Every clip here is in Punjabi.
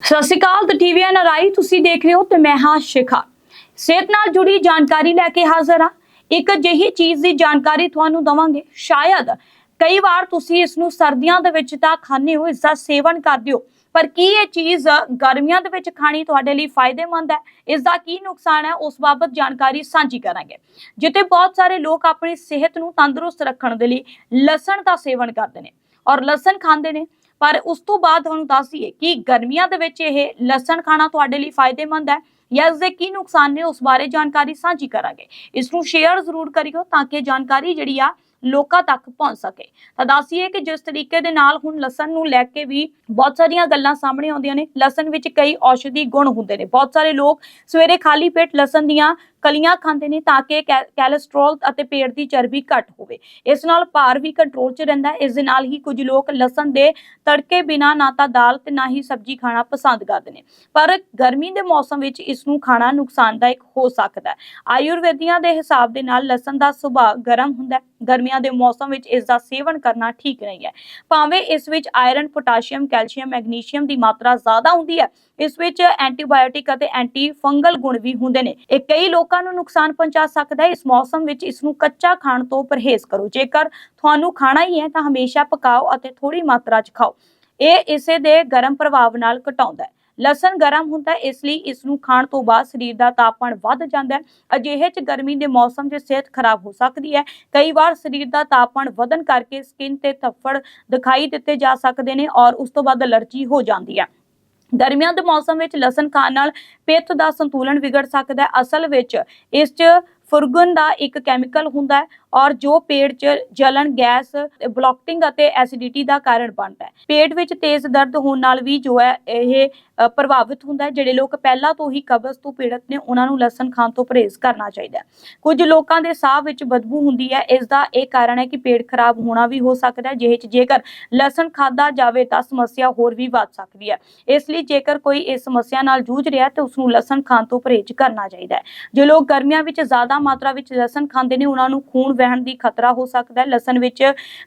ਸਤਿ ਸ਼੍ਰੀ ਅਕਾਲ ਤੇ ਟੀਵੀ ਐਨਆਰਆਈ ਤੁਸੀਂ ਦੇਖ ਰਹੇ ਹੋ ਤੇ ਮੈਂ ਹਾਂ ਸ਼ਿਖਾ। ਸਿਹਤ ਨਾਲ ਜੁੜੀ ਜਾਣਕਾਰੀ ਲੈ ਕੇ ਹਾਜ਼ਰ ਹਾਂ। ਇੱਕ ਅਜਿਹੀ ਚੀਜ਼ ਦੀ ਜਾਣਕਾਰੀ ਤੁਹਾਨੂੰ ਦਵਾਂਗੇ। ਸ਼ਾਇਦ ਕਈ ਵਾਰ ਤੁਸੀਂ ਇਸ ਨੂੰ ਸਰਦੀਆਂ ਦੇ ਵਿੱਚ ਤਾਂ ਖਾਂਦੇ ਹੋ, ਇਸ ਦਾ ਸੇਵਨ ਕਰਦੇ ਹੋ। ਪਰ ਕੀ ਇਹ ਚੀਜ਼ ਗਰਮੀਆਂ ਦੇ ਵਿੱਚ ਖਾਣੀ ਤੁਹਾਡੇ ਲਈ ਫਾਇਦੇਮੰਦ ਹੈ? ਇਸ ਦਾ ਕੀ ਨੁਕਸਾਨ ਹੈ? ਉਸ ਬਾਬਤ ਜਾਣਕਾਰੀ ਸਾਂਝੀ ਕਰਾਂਗੇ। ਜਿੱਥੇ ਬਹੁਤ ਸਾਰੇ ਲੋਕ ਆਪਣੀ ਸਿਹਤ ਨੂੰ ਤੰਦਰੁਸਤ ਰੱਖਣ ਦੇ ਲਈ ਲਸਣ ਦਾ ਸੇਵਨ ਕਰਦੇ ਨੇ ਔਰ ਲਸਣ ਖਾਂਦੇ ਨੇ। ਪਰ ਉਸ ਤੋਂ ਬਾਅਦ ਤੁਹਾਨੂੰ ਦੱਸ ਦਈਏ ਕਿ ਗਰਮੀਆਂ ਦੇ ਵਿੱਚ ਇਹ ਲਸਣ ਖਾਣਾ ਤੁਹਾਡੇ ਲਈ ਫਾਇਦੇਮੰਦ ਹੈ ਜਾਂ ਇਸ ਦੇ ਕੀ ਨੁਕਸਾਨ ਨੇ ਉਸ ਬਾਰੇ ਜਾਣਕਾਰੀ ਸਾਂਝੀ ਕਰਾਂਗੇ। ਇਸ ਨੂੰ ਸ਼ੇਅਰ ਜ਼ਰੂਰ ਕਰਿਓ ਤਾਂ ਕਿ ਜਾਣਕਾਰੀ ਜਿਹੜੀ ਆ ਲੋਕਾਂ ਤੱਕ ਪਹੁੰਚ ਸਕੇ। ਤਾਂ ਦੱਸੀਏ ਕਿ ਜਿਸ ਤਰੀਕੇ ਦੇ ਨਾਲ ਹੁਣ ਲਸਣ ਨੂੰ ਲੈ ਕੇ ਵੀ ਬਹੁਤ ਸਾਰੀਆਂ ਗੱਲਾਂ ਸਾਹਮਣੇ ਆਉਂਦੀਆਂ ਨੇ। ਲਸਣ ਵਿੱਚ ਕਈ ਔਸ਼ਧੀ ਗੁਣ ਹੁੰਦੇ ਨੇ। ਬਹੁਤ ਸਾਰੇ ਲੋਕ ਸਵੇਰੇ ਖਾਲੀ ਪੇਟ ਲਸਣ ਦੀਆਂ ਕਲੀਆਂ ਖਾਂਦੇ ਨੇ ਤਾਂ ਕਿ ਕੈ- ਕੋਲੇਸਟ੍ਰੋਲ ਅਤੇ ਪੇਟ ਦੀ ਚਰਬੀ ਘੱਟ ਹੋਵੇ। ਇਸ ਨਾਲ ਭਾਰ ਵੀ ਕੰਟਰੋਲ 'ਚ ਰਹਿੰਦਾ ਇਸ ਦੇ ਨਾਲ ਹੀ ਕੁਝ ਲੋਕ ਲਸਣ ਦੇ ਤੜਕੇ ਬਿਨਾ ਨਾ ਤਾਂ ਦਾਲ ਤੇ ਨਾ ਹੀ ਸਬਜ਼ੀ ਖਾਣਾ ਪਸੰਦ ਕਰਦੇ ਨੇ। ਪਰ ਗਰਮੀ ਦੇ ਮੌਸਮ ਵਿੱਚ ਇਸ ਨੂੰ ਖਾਣਾ ਨੁਕਸਾਨਦਾਇਕ ਹੋ ਸਕਦਾ ਹੈ। ਆਯੁਰਵੇਦੀਆਂ ਦੇ ਹਿਸਾਬ ਦੇ ਨਾਲ ਲਸਣ ਦਾ ਸੁਭਾਅ ਗਰਮ ਹੁੰਦਾ ਹੈ। ਗਰਮੀਆਂ ਦੇ ਮੌਸਮ ਵਿੱਚ ਇਸ ਦਾ ਸੇਵਨ ਕਰਨਾ ਠੀਕ ਨਹੀਂ ਹੈ। ਭਾਵੇਂ ਇਸ ਵਿੱਚ ਆਇਰਨ ਪੋਟਾਸ਼ੀਅਮ ਕੈਲਸ਼ੀਅਮ ਮੈਗਨੀਸ਼ੀਅਮ ਦੀ ਮਾਤਰਾ ਜ਼ਿਆਦਾ ਹੁੰਦੀ ਹੈ, ਇਸ ਵਿੱਚ ਐਂਟੀਬਾਇਓਟਿਕ ਅਤੇ ਐਂਟੀ ਫੰਗਲ ਗੁਣ ਵੀ ਹੁੰਦੇ ਨੇ। ਇਹ ਕਈ ਲੋਕ ਨੂੰ ਨੁਕਸਾਨ ਪਹੁੰਚਾ ਸਕਦਾ ਹੈ, ਇਸ ਮੌਸਮ ਵਿੱਚ ਇਸ ਨੂੰ ਕੱਚਾ ਖਾਣ ਤੋਂ ਪਰਹੇਜ਼ ਕਰੋ। ਜੇਕਰ ਤੁਹਾਨੂੰ ਖਾਣਾ ਹੀ ਹੈ, ਤਾਂ ਹਮੇਸ਼ਾ ਪਕਾਓ ਅਤੇ ਥੋੜੀ ਮਾਤਰਾ 'ਚ ਖਾਓ। ਇਹ ਇਸੇ ਦੇ ਗਰਮ ਪ੍ਰਭਾਵ ਨਾਲ ਘਟਾਉਂਦਾ ਹੈ। ਲਸਣ ਗਰਮ ਹੁੰਦਾ ਹੈ, ਇਸ ਲਈ ਇਸ ਨੂੰ ਖਾਣ ਤੋਂ ਬਾਅਦ ਸਰੀਰ ਦਾ ਤਾਪਮਾਨ ਵੱਧ ਜਾਂਦਾ ਹੈ। ਅਜਿਹੇ ਚ ਗਰਮੀ ਦੇ ਮੌਸਮ 'ਚ ਸਿਹਤ ਖਰਾਬ ਹੋ ਸਕਦੀ ਹੈ। ਕਈ ਵਾਰ ਸਰੀਰ ਦਾ ਤਾਪਮਾਨ ਵਧਣ ਕਰਕੇ ਸਕਿਨ ਤੇ ਥੱਫੜ ਦਿਖਾਈ ਦਿੱਤੇ ਜਾ ਸਕਦੇ ਨੇ ਔਰ ਉਸ ਤੋਂ ਬਾਅਦ ਅਲਰਜੀ ਹੋ ਜਾਂਦੀ ਹੈ। ਗਰਮੀਆਂ ਦੇ ਮੌਸਮ ਵਿੱਚ ਲਸਣ ਖਾਣ ਨਾਲ ਪਿੱਤ ਦਾ ਸੰਤੁਲਨ ਵਿਗੜ ਸਕਦਾ ਹੈ। ਅਸਲ ਵਿੱਚ ਇਸ 'ਚ ਫੁਰਗਨ ਦਾ ਇੱਕ ਕੈਮੀਕਲ ਹੁੰਦਾ ਹੈ ਔਰ ਜੋ ਪੇਟ 'ਚ ਜਲਨ ਗੈਸ ਬਲੌਕਟਿੰਗ ਅਤੇ ਐਸਿਡਿਟੀ ਦਾ ਕਾਰਨ ਬਣਦਾ ਹੈ। ਪੇਟ ਵਿੱਚ ਤੇਜ਼ ਦਰਦ ਹੋਣ ਨਾਲ ਵੀ ਜੋ ਹੈ ਇਹ ਪ੍ਰਭਾਵਿਤ ਹੁੰਦਾ ਹੈ, ਜਿਹੜੇ ਲੋਕ ਪਹਿਲਾਂ ਤੋਂ ਹੀ ਕਬਜ਼ ਤੋਂ ਪੀੜਤ ਨੇ, ਉਹਨਾਂ ਨੂੰ ਲਸਣ ਖਾਣ ਤੋਂ ਪਰਹੇਜ਼ ਕਰਨਾ ਚਾਹੀਦਾ ਹੈ। ਕੁਝ ਲੋਕਾਂ ਦੇ ਸਾਹ ਵਿੱਚ ਬਦਬੂ ਹੁੰਦੀ ਹੈ, ਇਸ ਦਾ ਇਹ ਕਾਰਨ ਹੈ ਕਿ ਪੇਟ ਖਰਾਬ ਹੋਣਾ ਵੀ ਹੋ ਸਕਦਾ ਹੈ, ਜਿਹੇ ਜੇਕਰ ਲਸਣ ਖਾਦਾ ਜਾਵੇ ਤਾਂ ਸਮੱਸਿਆ ਹੋਰ ਵੀ ਵੱਧ ਸਕਦੀ ਹੈ। ਇਸ ਲਈ ਜੇਕਰ ਕੋਈ ਇਸ ਸਮੱਸਿਆ ਨਾਲ ਜੂਝ ਰਿਹਾ ਹੈ ਤਾਂ ਉਸ ਨੂੰ ਲਸਣ ਖਾਣ ਤੋਂ ਪਰਹੇਜ਼ ਕਰਨਾ ਚਾਹੀਦਾ ਹੈ। ਜੋ ਲੋਕ ਗਰਮੀਆਂ ਵਿੱਚ ਜ਼ਿਆਦਾ ਮਾਤਰਾ ਵਿੱਚ ਲਸਣ ਖਾਂਦੇ ਨੇ, ਉਹਨਾਂ ਨੂੰ ਖੂਨ ਵਹਿਣ ਦੀ ਖਤਰਾ ਹੋ ਸਕਦਾ ਹੈ। ਲਸਣ ਵਿੱਚ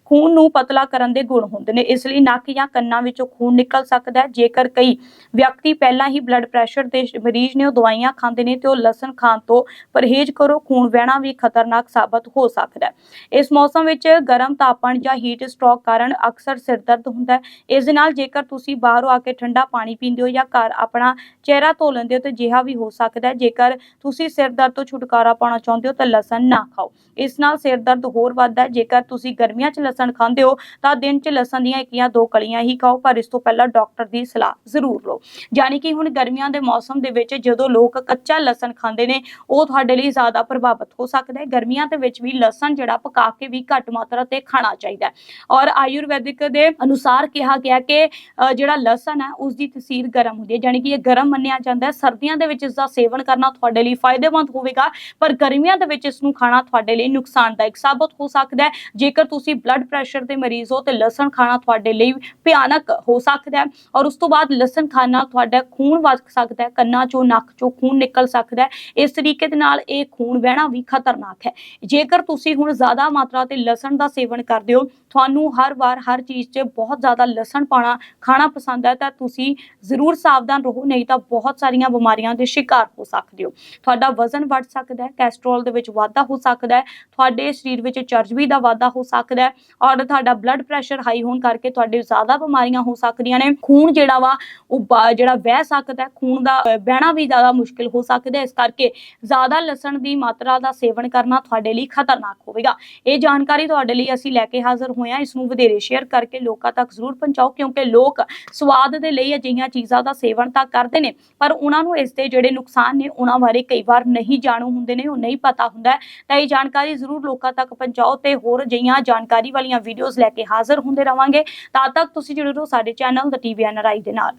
ਖੂਨ ਨੂੰ ਪਤਲਾ ਕਰਨ ਦੇ ਗੁਣ ਹੁੰਦੇ ਨੇ, ਇਸ ਲਈ ਨੱਕ ਜਾਂ ਕੰਨਾਂ ਵਿੱਚੋਂ ਖੂਨ ਨਿਕਲ ਸਕਦਾ ਹੈ। ਜੇਕਰ ਕਈ ਵਿਅਕਤੀ ਪਹਿਲਾਂ ਹੀ ਬਲੱਡ ਪ੍ਰੈਸ਼ਰ ਦੇ ਮਰੀਜ਼ ਨੇ, ਉਹ ਦਵਾਈਆਂ ਖਾਂਦੇ ਨੇ ਤੇ ਉਹ ਲਸਣ ਖਾਣ ਤੋਂ ਪਰਹੇਜ਼ ਕਰੋ, ਖੂਨ ਵਹਿਣਾ ਵੀ ਖਤਰਨਾਕ ਸਾਬਤ ਹੋ ਸਕਦਾ ਹੈ। ਇਸ ਮੌਸਮ ਵਿੱਚ ਗਰਮ ਤਾਪਮਾਨ ਜਾਂ ਹੀਟ ਸਟ੍ਰੋਕ ਕਾਰਨ ਅਕਸਰ ਸਿਰ ਦਰਦ ਹੁੰਦਾ ਹੈ। ਇਸ ਦੇ ਨਾਲ ਜੇਕਰ ਤੁਸੀਂ ਬਾਹਰੋਂ ਆ ਕੇ ਠੰਡਾ ਪਾਣੀ ਪੀਂਦੇ ਹੋ ਜਾਂ ਘਰ ਆਪਣਾ ਚਿਹਰਾ ਧੋ ਲੈਂਦੇ ਹੋ, ਤਾਂ ਜਿਹਾ ਵੀ ਹੋ ਸਕਦਾ ਹੈ। ਜੇਕਰ ਤੁਸੀਂ ਸਿਰ ਦਰਦ ਤੋਂ ਛੁਟਕਾਰਾ ਪਾਉਣਾ ਚਾਹੁੰਦੇ ਹੋ ਤਾਂ ਲਸਣ ਨਾ ਖਾਓ। ਇਸ ਨਾਲ ਸਿਰ ਦਰਦ ਹੋਰ ਵੱਧਦਾ ਹੈ। ਜੇਕਰ ਤੁਸੀਂ ਗਰਮੀਆਂ 'ਚ ਲਸਣ ਖਾਂਦੇ ਹੋ, ਤਾਂ ਦਿਨ 'ਚ ਲਸਣ ਦੀਆਂ ਇੱਕ ਜਾਂ ਦੋ ਕਲੀਆਂ ਹੀ ਖਾਓ, ਪਰ ਇਸ ਤੋਂ ਪਹਿਲਾਂ ਡਾਕਟਰ ਦੀ ਸਲਾਹ ਜ਼ਰੂਰ ਲਓ। ਯਾਨੀ ਕਿ ਹੁਣ ਗਰਮੀਆਂ ਦੇ ਮੌਸਮ ਦੇ ਵਿੱਚ ਜਦੋਂ ਲੋਕ ਕੱਚਾ ਲਸਣ ਖਾਂਦੇ ਨੇ, ਉਹ ਤੁਹਾਡੇ ਲਈ ਜ਼ਿਆਦਾ ਪ੍ਰਭਾਵਿਤ ਹੋ ਸਕਦਾ ਹੈ। ਗਰਮੀਆਂ ਦੇ ਵਿੱਚ ਵੀ ਲਸਣ ਜਿਹੜਾ ਪਕਾ ਕੇ ਵੀ ਘੱਟ ਮਾਤਰਾ ਤੇ ਖਾਣਾ ਚਾਹੀਦਾ ਹੈ। ਔਰ ਆਯੁਰਵੈਦਿਕ ਦੇ ਅਨੁਸਾਰ ਕਿਹਾ ਗਿਆ ਕਿ ਜਿਹੜਾ ਲਸਣ ਹੈ ਉਸ ਦੀ ਤਸੀਰ ਗਰਮ ਹੁੰਦੀ ਹੈ। ਯਾਨੀ ਕਿ ਇਹ ਗਰਮ ਮੰਨਿਆ ਜਾਂਦਾ ਹੈ। ਸਰਦੀਆਂ ਦੇ ਵਿੱਚ ਇਸ ਦਾ ਸੇਵਨ ਕਰਨਾ ਤੁਹਾਡੇ ਲਈ ਫਾਇਦੇਮੰਦ ਹੋਵੇਗਾ, ਪਰ ਗਰਮੀਆਂ ਦੇ ਵਿੱਚ ਇਸ ਨੂੰ ਖਾਣਾ ਤੁਹਾਡੇ ਲਈ ਨੁਕਸਾਨਦਾਇਕ ਸਾਬਤ ਹੋ ਸਕਦਾ ਹੈ। ਜੇਕਰ ਤੁਸੀਂ ਬਲੱਡ ਪ੍ਰੈਸ਼ਰ ਦੇ ਮਰੀਜ਼ ਹੋ, ਤੇ ਲਸਣ ਖਾਣਾ ਤੁਹਾਡੇ ਲਈ ਭਿਆਨਕ ਹੋ ਸਕਦਾ ਹੈ ਔਰ ਉਸ ਤੋਂ ਬਾਅਦ ਲਸਣ ਖਾਣ ਤੁਹਾਡਾ ਖੂਨ ਵਗ ਸਕਦਾ ਹੈ, ਕੰਨਾਂ ਚੋਂ, ਨੱਕ ਚੋਂ ਖੂਨ ਨਿਕਲ ਸਕਦਾ ਹੈ। ਇਸ ਤਰੀਕੇ ਦੇ ਨਾਲ ਇਹ ਖੂਨ ਵਹਿਣਾ ਵੀ ਖਤਰਨਾਕ ਹੈ। ਜੇਕਰ ਤੁਸੀਂ ਹੁਣ ਜ਼ਿਆਦਾ ਮਾਤਰਾ ਤੇ ਲਸਣ ਦਾ ਸੇਵਨ ਕਰਦੇ ਹੋ, ਤੁਹਾਨੂੰ ਹਰ ਵਾਰ ਹਰ ਚੀਜ਼ 'ਚ ਬਹੁਤ ਜ਼ਿਆਦਾ ਲਸਣ ਪਾਣਾ ਖਾਣਾ ਪਸੰਦ ਹੈ, ਤਾਂ ਤੁਸੀਂ ਜ਼ਰੂਰ ਸਾਵਧਾਨ ਰਹੋ, ਨਹੀਂ ਤਾਂ ਬਹੁਤ ਸਾਰੀਆਂ ਬਿਮਾਰੀਆਂ ਦੇ ਸ਼ਿਕਾਰ ਹੋ ਸਕਦੇ ਹੋ। ਤੁਹਾਡਾ ਵਜ਼ਨ ਵੱਧ ਸਕਦਾ ਹੈ ਕੈਸਟਰੋਲ ਦੇ ਵਿੱਚ ਵਾਧਾ ਹੋ ਸਕਦਾ ਹੈ ਤੁਹਾਡੇ ਸਰੀਰ ਵਿੱਚ ਚਰਬੀ ਦਾ ਵਾਧਾ ਹੋ ਸਕਦਾ ਹੈ ਔਰ ਤੁਹਾਡਾ ਬਲੱਡ ਪ੍ਰੈਸ਼ਰ ਹਾਈ ਹੋਣ ਕਰਕੇ ਤੁਹਾਡੇ ਜ਼ਿਆਦਾ ਬਿਮਾਰੀਆਂ ਹੋ ਸਕਦੀਆਂ ਨੇ। ਖੂਨ ਜਿਹੜਾ ਵਾ ਉਹ ਜਿਹੜਾ ਵਹਿ ਸਕਦਾ ਹੈ ਖੂਨ ਦਾ ਅ, ਬਹਿਣਾ ਵੀ ਜ਼ਿਆਦਾ ਮੁਸ਼ਕਿਲ ਹੋ ਸਕਦਾ ਹੈ। ਇਸ ਕਰਕੇ ਜ਼ਿਆਦਾ ਲਸਣ ਦੀ ਮਾਤਰਾ ਦਾ ਸੇਵਨ ਕਰਨਾ ਤੁਹਾਡੇ ਲਈ ਖਤਰਨਾਕ ਹੋਵੇਗਾ। ਇਹ ਜਾਣਕਾਰੀ ਤੁਹਾਡੇ ਲਈ ਅਸੀਂ ਲੈ ਕੇ ਹਾਜ਼ਰ ਹੋਏ ਹਾਂ। ਇਸ ਨੂੰ ਵਧੇਰੇ ਸ਼ੇਅਰ ਕਰਕੇ ਲੋਕਾਂ ਤੱਕ ਜ਼ਰੂਰ ਪਹੁੰਚਾਓ ਕਿਉਂਕਿ ਲੋਕ ਸਵਾਦ ਦੇ ਲਈ ਅਜਿਹੀਆਂ ਚੀਜ਼ਾਂ ਦਾ ਸੇਵਨ ਤਾਂ ਕਰਦੇ ਨੇ ਪਰ ਉਹਨਾਂ ਨੂੰ ਇਸ ਦੇ ਜਿਹੜੇ ਨੁਕਸਾਨ ਨੇ ਉਹਨਾਂ ਬਾਰੇ ਕਈ ਵਾਰ ਨਹੀਂ ਜਾਣੂ ਹੁੰਦੇ ਨੇ ਉਹ ਨਹੀਂ ਪਤਾ ਹੁੰਦਾ। ਤਾਂ ਇਹ ਜਾਣਕਾਰੀ ਜ਼ਰੂਰ ਲੋਕਾਂ ਤੱਕ ਪਹੁੰਚਾਓ ਤੇ ਹੋਰ ਅਜਿਹੀਆਂ ਜਾਣਕਾਰੀ ਵਾਲੀਆਂ ਵੀਡੀਓਜ਼ ਲੈ ਕੇ ਹਾਜ਼ਰ ਹੁੰਦੇ ਰਵਾਂਗੇ। ਤਦ ਤੱਕ ਤੁਸੀਂ ਜੁੜੇ ਰਹੋ ਸਾਡੇ ਚੈਨਲ ਦਾ ਟੀਵੀ ਐਨਆਰਆਈ ਦੇ ਨਾਲ।